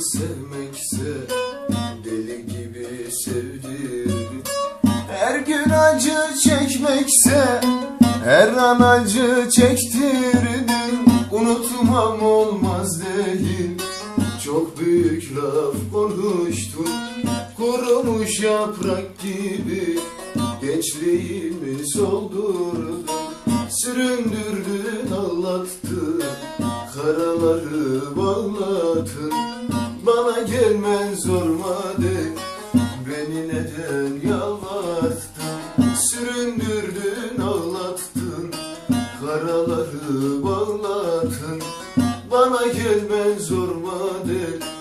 sevmekse Deli gibi sevdirdin Her gün acı çekmekse Her an acı çektirdin Unutmam olmaz değil. Çok büyük laf konuştun. Kurumuş yaprak gibi Gençliğimi soldurdun. Süründürdün ağlattın Karaları bağladın Bana gelmen zorma de Beni neden yalvarttın Süründürdün ağlattın Karaları bağladın Bana gelmen zorma de